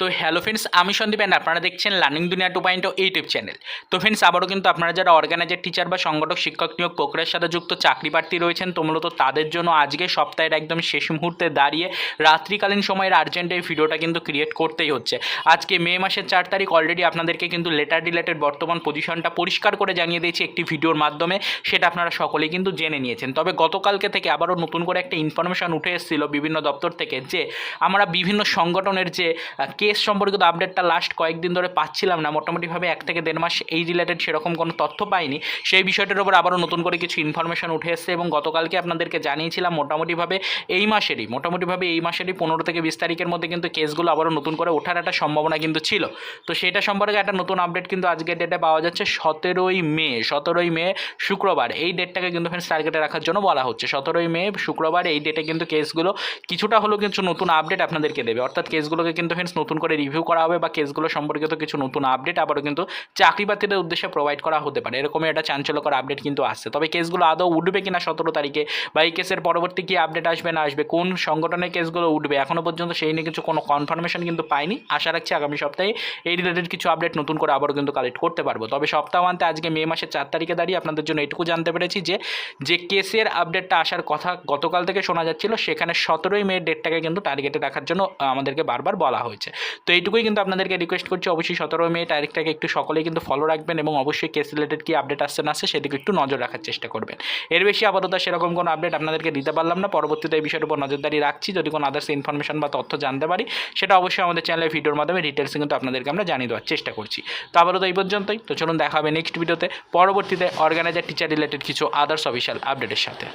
তো hello friends আমি Sandeep and আপনারা দেখছেন learning Duniya two point YouTube channel তো ফ্রেন্ডস আবারও কিন্তু আপনারা যারা অর্গানাইজার টিচার বা সংগঠক, শিক্ষক নিয়োগ প্রক্রিয়ার সাথে যুক্ত, চাকরি প্রার্থী রয়েছেন, তো মূলত তাদের জন্য আজকে সপ্তাহের একদম শেষ মুহূর্তে দাঁড়িয়ে রাত্রিকালীন সময়ের আর্জেন্ট এই ভিডিওটা কিন্তু ক্রিয়েট করতেই হচ্ছে। আজকে মে মাসের চার তারিখ অলরেডি আপনাদেরকে কিন্তু লেটার রিলেটেড বর্তমান পজিশনটা পরিষ্কার করে জানিয়ে দিয়েছি একটি ভিডিওর মাধ্যমে, সেটা আপনারা সকলেই কিন্তু জেনে নিয়েছেন। তবে গতকালকে থেকে আবারও নতুন করে একটা ইনফরমেশন উঠে এসেছিল বিভিন্ন দপ্তর থেকে যে, আমরা বিভিন্ন সংগঠনের যে কেস সম্পর্কিত আপডেটটা লাস্ট কয়েকদিন ধরে পাচ্ছিলাম না। মোটামুটিভাবে এক থেকে দেড় মাস এই রিলেটেড সেরকম কোনো তথ্য পাইনি। সেই বিষয়টার উপর আবারও নতুন করে কিছু ইনফরমেশন উঠে এসেছে এবং গতকালকে আপনাদেরকে জানিয়েছিলাম, মোটামুটিভাবে এই মাসেরই, মোটামুটিভাবে এই মাসেরই পনেরো থেকে বিশ তারিখের মধ্যে কিন্তু কেসগুলো আবারও নতুন করে ওঠার একটা সম্ভাবনা কিন্তু ছিল। তো সেটা সম্পর্কে একটা নতুন আপডেট কিন্তু আজকের ডেটে পাওয়া যাচ্ছে সতেরোই মে সতেরোই মে শুক্রবার। এই ডেটটাকে কিন্তু ফ্রেন্ডস টার্গেটে রাখার জন্য বলা হচ্ছে। সতেরোই মে শুক্রবার এই ডেটে কিন্তু কেসগুলো কিছুটা হলেও কিছু নতুন আপডেট আপনাদেরকে দেবে। অর্থাৎ কেসগুলোকে কিন্তু ফ্রেন্ডস নতুন করে রিভিউ করা হবে বা কেসগুলো সম্পর্কিত কিছু নতুন আপডেট আবারও কিন্তু চাকরি উদ্দেশ্যে প্রোভাইড করা হতে পারে। এরকমই একটা চাঞ্চল্যকর আপডেট কিন্তু আসছে। তবে কেসগুলো আদৌ উঠবে কিনা সতেরো তারিখে বা এই কেসের পরবর্তী কি আপডেট আসবে, না আসবে, কোন সংগঠনের কেসগুলো উঠবে এখনও পর্যন্ত সেই নিয়ে কিছু কোনো কনফার্মেশন কিন্তু পাইনি। আশা রাখছি আগামী সপ্তাহে এই রিলেটেড কিছু আপডেট নতুন করে আবারও কিন্তু কালেক্ট করতে পারব। তবে সপ্তাহ সপ্তাহান্তে আজকে মে মাসের চার তারিখে দাঁড়িয়ে আপনাদের জন্য এটুকু জানতে পেরেছি যে যে কেসের আপডেটটা আসার কথা গতকাল থেকে শোনা যাচ্ছিল, সেখানে সতেরোই মে ডেটটাকে কিন্তু টার্গেটে রাখার জন্য আমাদেরকে বারবার বলা হয়েছে। তো এইটুকুই কিন্তু আপনাদেরকে রিকোয়েস্ট করছি। অবশ্যই সতেরো মে তারিখটাকে একটু সকলেই কিন্তু ফলো রাখবেন এবং অবশ্যই কেস রিলেটেড কি আপডেট আসছে না আসছে সেদিকে একটু নজর রাখার চেষ্টা করবেন। এর বেশি আপাতত সেরকম কোনো আপডেট আপনাদেরকে দিতে পারলাম না। পরবর্তীতে এই বিষয়ের উপর নজরদারি রাখছি। যদি কোনো আদার্স ইনফরমেশন বা তথ্য জানতে পারি, সেটা অবশ্যই আমাদের চ্যানেলের ভিডিওর মাধ্যমে ডিটেলসে কিন্তু আপনাদেরকে আমরা জানিয়ে দেওয়ার চেষ্টা করছি। তো আপাতত এই পর্যন্তই। তো চলুন দেখা হবে নেক্সট ভিডিওতে পরবর্তীতে অর্গানাইজার টিচার রিলেটেড কিছু আদার্স অফিসিয়াল আপডেটের সাথে।